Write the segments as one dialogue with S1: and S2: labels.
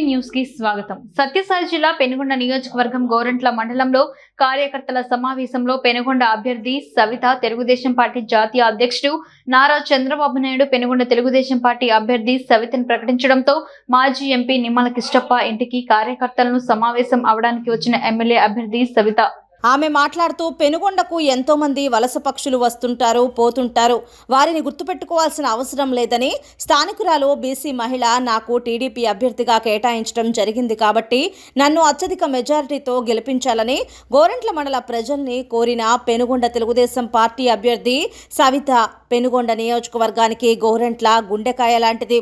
S1: TV న్యూస్కి స్వాగతం. సత్యసాయి జిల్లా పెనుగొండ నియోజకవర్గం గోరంట్ల మండలంలో కార్యకర్తల సమావేశంలో పెనుగొండ అభ్యర్థి సవిత తెలుగుదేశం పార్టీ జాతీయ అధ్యక్షుడు నారా చంద్రబాబు నాయుడు పెనుగొండ తెలుగుదేశం పార్టీ అభ్యర్థి సవితను ప్రకటించడంతో మాజీ ఎంపీ నిమ్మల కిష్టప్ప ఇంటికి కార్యకర్తలను సమావేశం అవడానికి వచ్చిన ఎమ్మెల్యే అభ్యర్థి సవిత
S2: ఆమె మాట్లాడుతూ పెనుగొండకు ఎంతోమంది వలస పక్షులు వస్తుంటారు పోతుంటారు. వారిని గుర్తుపెట్టుకోవాల్సిన అవసరం లేదని స్థానికురాలు బీసీ మహిళ నాకు టీడీపీ అభ్యర్థిగా కేటాయించడం జరిగింది కాబట్టి నన్ను అత్యధిక మెజారిటీతో గెలిపించాలని గోరంట్ల మండల ప్రజల్ని కోరిన పెనుగొండ తెలుగుదేశం పార్టీ అభ్యర్థి సవిత పెనుగొండ నియోజకవర్గానికి గోరంట్ల గుండెకాయ లాంటిది.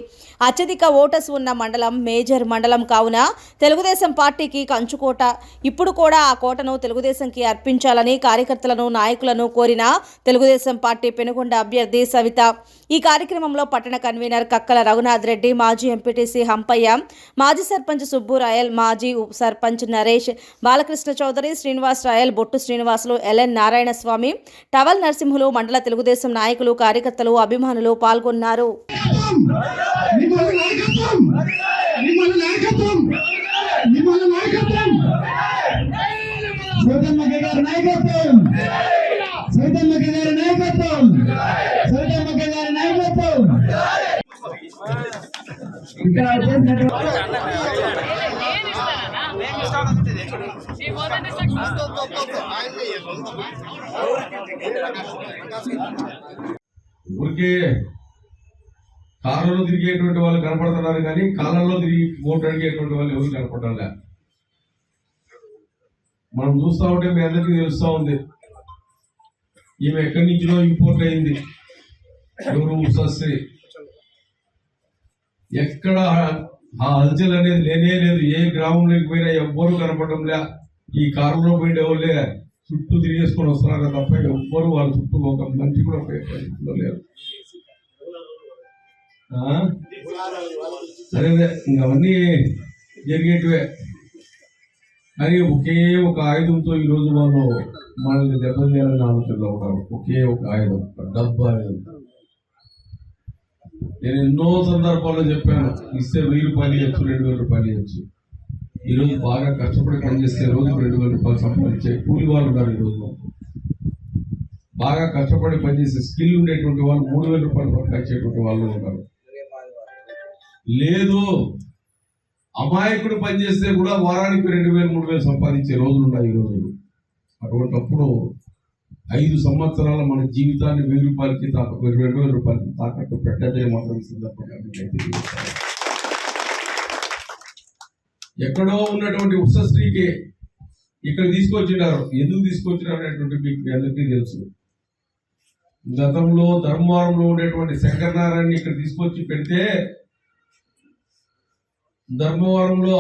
S2: అత్యధిక ఓటర్స్ ఉన్న మండలం మేజర్ మండలం కావున తెలుగుదేశం పార్టీకి కంచుకోట. ఇప్పుడు కూడా ఆ కోటను తెలుగుదేశం తెలుగుదేశంకి అర్పించాలని కార్యకర్తలను నాయకులను కోరిన తెలుగుదేశం పార్టీ పెనుగొండ అభ్యర్థి సవిత. ఈ కార్యక్రమంలో పట్టణ కన్వీనర్ కక్కల రఘునాథ్ రెడ్డి మాజీ ఎంపీటీసీ హంపయ్య మాజీ సర్పంచ్ సుబ్బు రాయల్ మాజీ ఉప sarpanch Naresh Balakrishna Chowdary Srinivas Rayal Bottu Srinivasulu L N Narayana Swamy towel Narasimhulu మండల తెలుగుదేశం నాయకులు కార్యకర్తలు అభిమానులు పాల్గొన్నారు.
S3: నాయకత్వం! నాయకత్వం! నిమ్మల గారి నాయకత్వం. సైతమ్మకి గారి నాయకత్వం. సైతమ్మకి గారి నాయకత్వం. ఇక్కడ
S4: ఊరికే కాలంలో తిరిగేటువంటి వాళ్ళు కనపడుతున్నారు కానీ కాలంలో తిరిగి ఓటు అడిగేటువంటి వాళ్ళు ఎవరు కనపడాలి మనం చూస్తా ఉంటే మీ అందరికీ తెలుస్తూ ఉంది. ఈమె ఎక్కడి నుంచినో ఇంపోర్ట్ అయింది. ఎవరు ఉషశ్రీ ఎక్కడ ఆ హల్చల్ అనేది లేనే లేదు. ఏ గ్రామంలోకి పోయినా ఎవ్వరు కనపడడం లే. ఈ కారులో పోయిన వాళ్ళే చుట్టూ తిరిగేసుకొని వస్తున్నారు తప్ప ఎవ్వరు వాళ్ళ చుట్టూ ఒక మంచి కూడా పోయే లేరు. సరే అదే అవన్నీ జరిగేటివే. కానీ ఒకే ఒక ఆయుధంతో ఈ రోజు వాళ్ళు మనల్ని దెబ్బతీయాలని ఆలోచనలో ఉన్నారు. ఒకే ఒక ఆయుధం డబ్బు ఆయుధం. నేను ఎన్నో సందర్భాల్లో చెప్పాను ఇస్తే వెయ్యి రూపాయలు ఇవ్వచ్చు రెండు వేల రూపాయలు ఇవ్వచ్చు. ఈరోజు బాగా కష్టపడి పనిచేస్తే రోజు రెండు వేల రూపాయలు సంపాదించే కూలి వాళ్ళు ఉన్నారు ఈ రోజు. బాగా కష్టపడి పనిచేసే స్కిల్ ఉండేటువంటి వాళ్ళు మూడు వేల రూపాయలు సంపాదించేటువంటి వాళ్ళు ఉంటారు లేదు అమాయకుడు పనిచేస్తే కూడా వారానికి రెండు వేలు మూడు వేలు సంపాదించే రోజులు ఉన్నాయి ఈ రోజులు అటువంటప్పుడు ఐదు సంవత్సరాల మన జీవితాన్ని వెయ్యి రూపాయలకి తాక రెండు వేల రూపాయలకి తాకట్టు పెట్టదే మాత్రం సందర్భంగా ఎక్కడో ఉన్నటువంటి ఉత్సశ్రీకి ఇక్కడ తీసుకొచ్చినారు. ఎందుకు తీసుకొచ్చినారు అనేటువంటి మీకు అందరికీ తెలుసు. గతంలో ధర్మవరంలో ఉండేటువంటి శంకరనారాయణ ఇక్కడ తీసుకొచ్చి పెడితే ధర్మవరంలో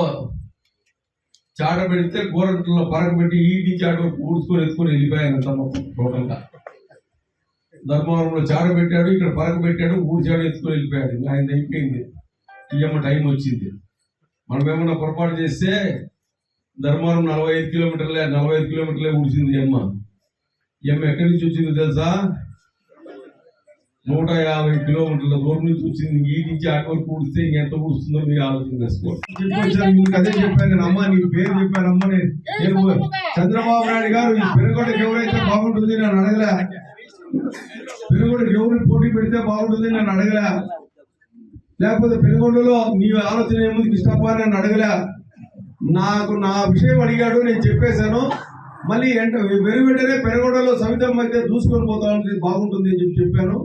S4: చాట పెడితే గోరంట్లో పరగ పెట్టి ఈటి చాట ఊడ్చుకొని ఎత్తుకొని వెళ్ళిపోయానంత మొత్తం టోటల్గా. ధర్మవరంలో చాట పెట్టాడు ఇక్కడ పరగ పెట్టాడు ఊడ్చాడు ఎత్తుకొని వెళ్ళిపోయాడు. ఇంకా ఆయన అయిపోయింది. ఇయ్యమ్మ టైం వచ్చింది. మనం ఏమన్నా పొరపాటు చేస్తే ధర్మవరం నలభై ఐదు కిలోమీటర్లే నలభై ఐదు కిలోమీటర్లే ఊడ్చింది అమ్మ. ఈ అమ్మ ఎక్కడి నుంచి వచ్చింది తెలుసా? నూట యాభై కిలోమీటర్ల దూరం నుంచి వచ్చింది. ఈ నుంచి అటు వరకు ఊడిస్తే ఇంకెంత ఊడుస్తుందో మీరు ఆలోచన మీకు అదే చెప్పాను నేను అమ్మ నీ పేరు చెప్పాను అమ్మ నేను నేను చంద్రబాబు నాయుడు గారు ఈ పెనుగొండకి ఎవరైతే బాగుంటుంది నేను అడగలే. పెనుగొండకి ఎవరు పోటీ పెడితే బాగుంటుంది నేను అడగలే. లేకపోతే పెనుగొండలో నీ ఆలోచన ఏముంది? కృష్ణప్ప అని నన్ను అడగలే. నాకు నా విషయం అడిగాడు నేను చెప్పేశాను. మళ్ళీ ఎంట వెను వెంటనే పెనుగొండలో సవితం అయితే దూసుకొని పోతా ఉంటుంది బాగుంటుంది అని చెప్పి చెప్పాను.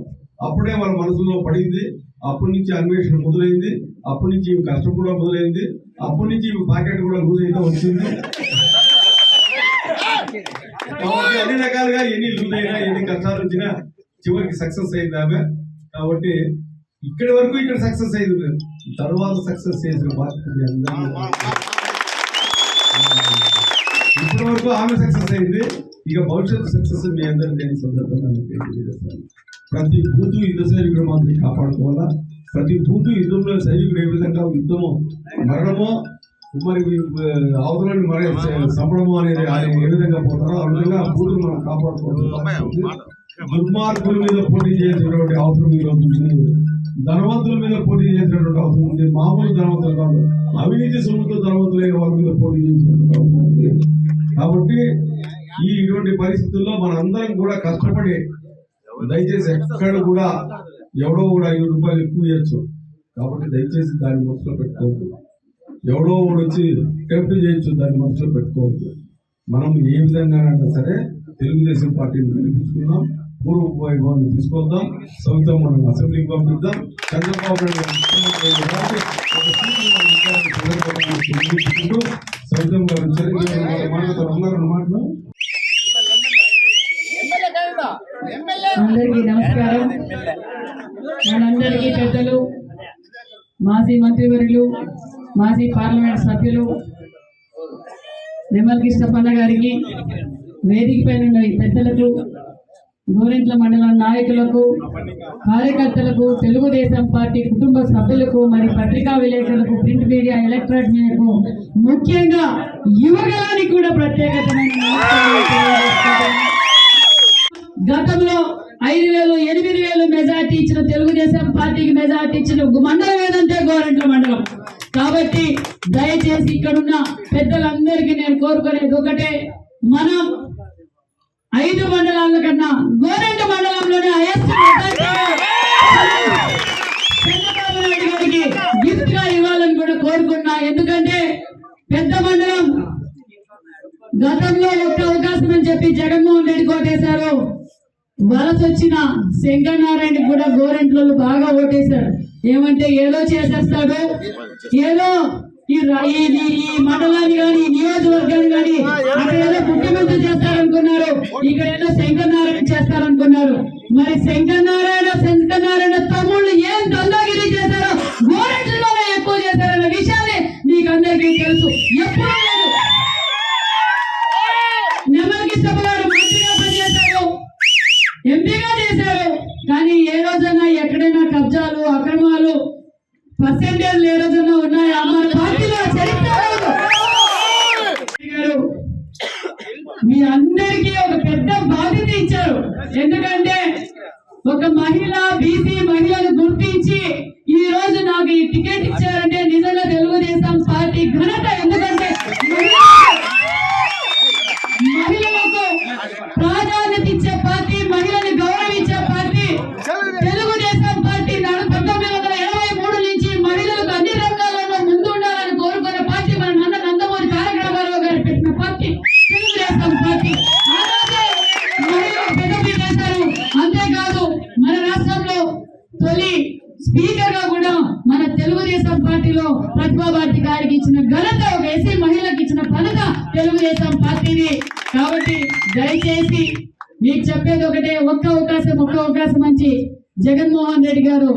S4: అప్పుడే వాళ్ళ మనసులో పడింది. అప్పటి నుంచి అన్వేషణ మొదలైంది. అప్పటి నుంచి ఈమె కష్టం కూడా మొదలైంది. అప్పటి నుంచి ఈమె పాకెట్ కూడా లూజ్ అయితే వచ్చింది. కాబట్టి అన్ని రకాలుగా ఎన్ని లూజ్ అయినా ఎన్ని కష్టాలు వచ్చినా చివరికి సక్సెస్ అయింది ఆమె. కాబట్టి ఇక్కడి వరకు ఇక్కడ సక్సెస్ అయింది. తర్వాత సక్సెస్ చేసిన బాధ్యత ఇప్పటి వరకు ఆమె సక్సెస్ అయింది. ఇక భవిష్యత్తు సక్సెస్ మీ అందరికీ నేను సందర్భంగా తెలియజేస్తాను. ప్రతి బూతు యుద్ధ సైనికుడు మాత్రం కాపాడుకోవాలా? ప్రతి బూతు యుద్ధంలో సైనికుడు ఏ విధంగా యుద్ధము మరణమో మరి అవతలని మరి సంబడము అనేది ఆయన ఏ విధంగా పోతారో ఆ విధంగా బూతులు మనం కాపాడుకోవాలి. దుర్మార్గుల మీద పోటీ చేసేటువంటి అవసరం ఈరోజు ఉంది. ధనవంతుల మీద పోటీ చేసేటువంటి అవసరం ఉంది. మామూలు ధనవంతులు కాదు అవినీతి అవినీతి సొమ్ముతో ధనవంతులైన వాళ్ళ మీద పోటీ చేసేటువంటి అవసరం ఉంది. కాబట్టి ఈ ఇటువంటి పరిస్థితుల్లో మనందరం కూడా కష్టపడి దయచేసి ఎక్కడ కూడా ఎవడో కూడా ఐదు రూపాయలు ఎక్కువ ఇవ్వచ్చు కాబట్టి దయచేసి దాన్ని మనసులో పెట్టుకోవద్దు. ఎవడో కూడా వచ్చి టెంప్ట్ చేయొచ్చు దాన్ని మనసులో పెట్టుకోవద్దు. మనం ఏ విధంగానైనా సరే తెలుగుదేశం పార్టీని వినిపించుకుందాం పూర్వ వైభవాన్ని తీసుకొద్దాం సొంతం మనం అసెంబ్లీకి పంపిద్దాం. చంద్రబాబు నాయుడు ముఖ్యమంత్రి అయిన తర్వాత ఒక మన విజయాన్ని చంద్రబాబు నాయుడు గెలిపించుకుంటూ సొంతం గారు చిరంజీవి గారు మాటతో ఉన్నారు మాటలు
S5: అందరికీ నమస్కారం. మనందరికీ పెద్దలు మాజీ మంత్రివర్యులు మాజీ పార్లమెంట్ సభ్యులు నిమ్మల్ కృష్ణపన్న గారికి వేదిక పైన ఉన్న పెద్దలకు గోరింట్ల మండలం నాయకులకు కార్యకర్తలకు తెలుగుదేశం పార్టీ కుటుంబ సభ్యులకు మరి పత్రికా విలేకరులకు ప్రింట్ మీడియా ఎలక్ట్రానిక్ మీడియాకు ముఖ్యంగా యువగలానికి కూడా ప్రత్యేకతమైన గతంలో ఐదు వేలు ఎనిమిది వేలు మెజార్టీ ఇచ్చిన తెలుగుదేశం పార్టీకి మెజార్టీ ఇచ్చిన మండలం ఏదంటే గోరంట్ల మండలం. కాబట్టి దయచేసి ఇక్కడున్న పెద్దలందరికీ నేను కోరుకునేది ఒకటే మనం ఐదు మండలాల శంకరనారాయణ కూడా గోరెంట్లలో బాగా ఓటేశారు ఏమంటే ఏదో చేసేస్తాడు. ఏదో ఈ ఈ మండలాన్ని కానీ నియోజకవర్గాన్ని కానీ అక్కడ ఏదో ముఖ్యమంత్రి చేస్తారనుకున్నారు. ఇక్కడ ఏదో శంకరనారాయణ చేస్తారనుకున్నారు. మరి శంకరనారాయణ శంకరనారాయణ తమ్ముళ్ళు ఏం దందాగిరి చేశారో గోరెంట్లలోనే ఎక్కువ చేశారన్న విషయాన్ని మీకు అందరికీ తెలుసు. ఎప్పుడూ లేదు. నెమ్మదికి సభగారు మంత్రిగా పనిచేశారు. ఎంపీగా చేశారు. కానీ ఏ రోజైనా ఎక్కడైనా కబ్జాలు అక్రమాలు పర్సెంటేజ్ ఏ రోజైనా ఉన్నాయా? మన పార్టీలో చరిత్ర మీ అందరికీ ఒక పెద్ద బాధ్యత ఇచ్చారు. ఎందుకంటే ఒక మహిళ బీసీ మహిళను గుర్తించి ఈ రోజు నాకు ఈ టికెట్ ఇచ్చారంటే నిజంగా పెద్దపీట వేశారు అంతేకాదు మన రాష్ట్రంలో తొలి స్పీకర్గా కూడా మన తెలుగుదేశం పార్టీలో ప్రతిభా భారతి గారికి ఇచ్చిన ఘనత ఒక ఎస్సీ మహిళకి ఇచ్చిన ఘనత తెలుగుదేశం పార్టీని కాబట్టి దయచేసి మీకు చెప్పేది ఒకటే ఒక్క అవకాశం ఒక్క అవకాశం మంచి జగన్మోహన్ రెడ్డి గారు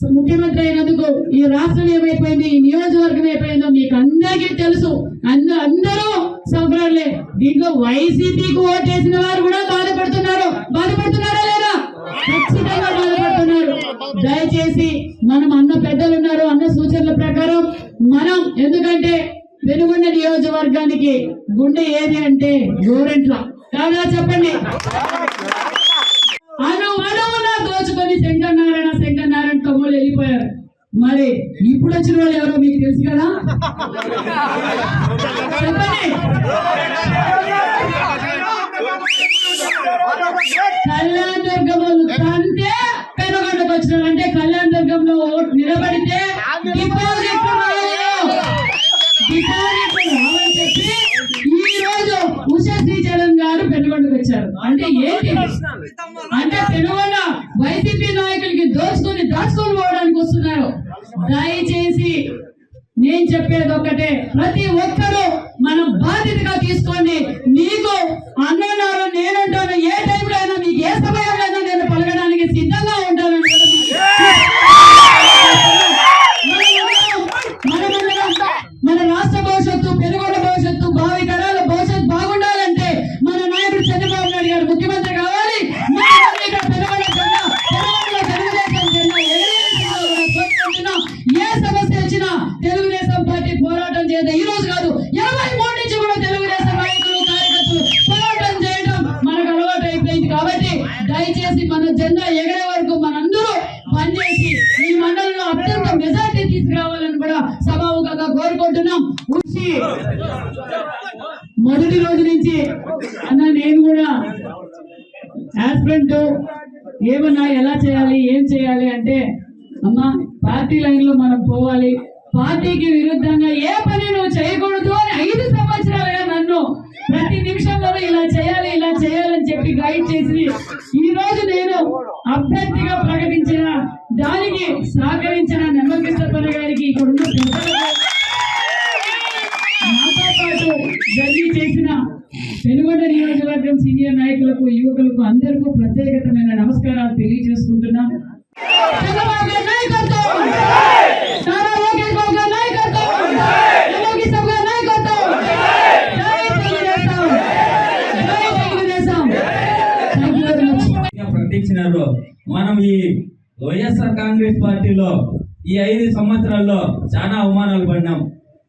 S5: ముఖ్యమంత్రి అయినందుకు ఈ రాష్ట్రం ఏమైపోయింది? ఈ నియోజకవర్గం ఏమైపోయిందో మీకు అందరికీ తెలుసు. అంద అందరూ సంబరాలే దీంట్లో వైసీపీకి ఓటేసిన వారు కూడా బాధపడుతున్నారు. బాధపడుతున్నారా లేదా? ఖచ్చితంగా బాధపడుతున్నారు. దయచేసి మనం అన్న పెద్దలు ఉన్నారు అన్న సూచనల ప్రకారం మనం ఎందుకంటే వెనుగొండ నియోజకవర్గానికి గుండె ఏది అంటే గోరెంట్ల కాదా చెప్పండి? వచ్చిన వాళ్ళు ఎవరో మీకు తెలుసు కదా? చెప్పండి. కళ్యాణ దుర్గములు అంటే పెనుగొండకు వచ్చిన అంటే కళ్యాణ దుర్గంలో ఓటు నిలబడితే డిపాజిట్ డిపాజిట్ చెప్పి ఈ రోజు ఉషా శ్రీచరణ్ గారు పెనుగొండకు వచ్చారు. అంటే ఏంటి అంటే పెనుగొండ వైసీపీ నాయకులకి దోచుకొని దాచుకొని పోవడానికి వస్తున్నారు దయచేసి నేను చెప్పేది ఒక్కటే ప్రతి ఒక్కరూ మనం బాధ్యతగా తీసుకోండి. మీకు అన్నున్నారు నేనుంటాను ఏ టైంలో అయినా మీకు ఏ సమయంలో అయినా నేను పలకడానికి సిద్ధంగా ఉంటాను. మన రాష్ట్ర భవిష్యత్తు పెనుగొండ భవిష్యత్తు భావి తరాల భవిష్యత్తు బాగుండాలంటే మన నాయకుడు చంద్రబాబు నాయుడు గారు ముఖ్యమంత్రి కావాలి. ఏ సమస్య వచ్చినా పోరాటం ఈ రోజు కాదు ఇరవై మూడు నుంచి కూడా తెలుగుదేశం నాయకులు కార్యకర్తలు పోరాటం చేయడం మనకు అలవాటు అయిపోయింది. కాబట్టి దయచేసి మన జెండా ఎగరే వరకు మనందరూ పనిచేసి ఈ మండలంలో అత్యంత మెజార్టీ తీసుకురావాలని కూడా సభాముఖంగా కోరుకుంటున్నాం. మొదటి రోజు నుంచి అన్న నేను కూడా యాస్పిరెంట్ ఏమన్నా ఎలా చేయాలి ఏం చేయాలి అంటే అమ్మా పార్టీ లైన్లో మనం పోవాలి. పార్టీకి విరుద్ధంగా ఏ పని నువ్వు చేయకూడదు అని ఐదు సంవత్సరాలుగా నన్ను ప్రతి నిమిషంలో ఇలా చేయాలి ఇలా చేయాలని చెప్పి గైడ్ చేసి ఈ రోజు నేను అభ్యర్థిగా ప్రకటించిన దానికి సహకరించిన నెమ్మది సర్పణ గారికి ఇక్కడ
S6: గా మనం ఈ వైఎస్ఆర్ కాంగ్రెస్ పార్టీలో ఈ ఐదు సంవత్సరాల్లో చాలా అవమానాలు పడినాం.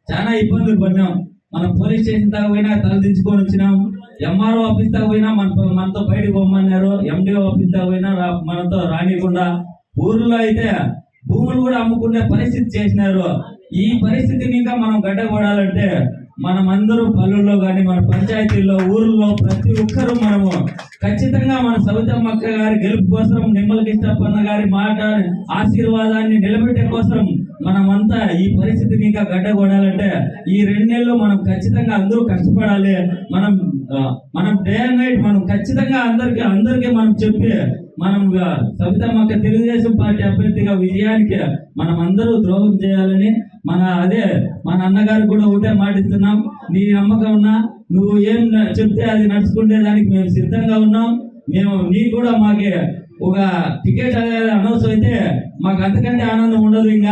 S6: చాలా ఇబ్బందులు పడినాం. మనం పోలీస్ స్టేషన్ దాకా పోయినా తలదించుకొని వచ్చినాం. ఎంఆర్ఓ ఆఫీస్ దాకా పోయినా మన మనతో బయటకు పోమన్నారు ఎండిఓ ఆఫీస్ దాకా పోయినా మనతో రానియకుండా ఊర్లో అయితే భూములు కూడా అమ్ముకునే పరిస్థితి చేసినారు. ఈ పరిస్థితిని ఇంకా మనం గడ్డగొడాలంటే మనం అందరూ పల్లెల్లో కానీ మన పంచాయతీల్లో ఊర్లో ప్రతి ఒక్కరూ మనము ఖచ్చితంగా మన సవితమ్మ అక్క గారి గెలుపు కోసం నిమ్మల కృష్ణప్పన్న గారి మాట ఆశీర్వాదాన్ని నిలబెట్టే కోసం మనమంతా ఈ పరిస్థితిని ఇంకా గడ్డగొడాలంటే ఈ రెండు నెలలు మనం ఖచ్చితంగా అందరూ కష్టపడాలి. మనం మనం డే అండ్ నైట్ మనం ఖచ్చితంగా అందరికి అందరికీ మనం చెప్పి మనం ఆ, సవితమ్మ తెలుగుదేశం పార్టీ అభ్యర్థిగా విజయానికి మనం అందరూ ద్రోహం చేయాలని మన అదే మన అన్నగారు కూడా ఒకటే మాటిస్తున్నాం నీ నమ్మకం ఉన్నా నువ్వు ఏం చెప్తే అది నడుచుకుంటే దానికి మేము సిద్ధంగా ఉన్నాం. మేము నీ కూడా మాకు ఒక టికెట్ అనేది అనౌన్స్ అయితే మాకు అంతకంటే ఆనందం ఉండదు ఇంకా.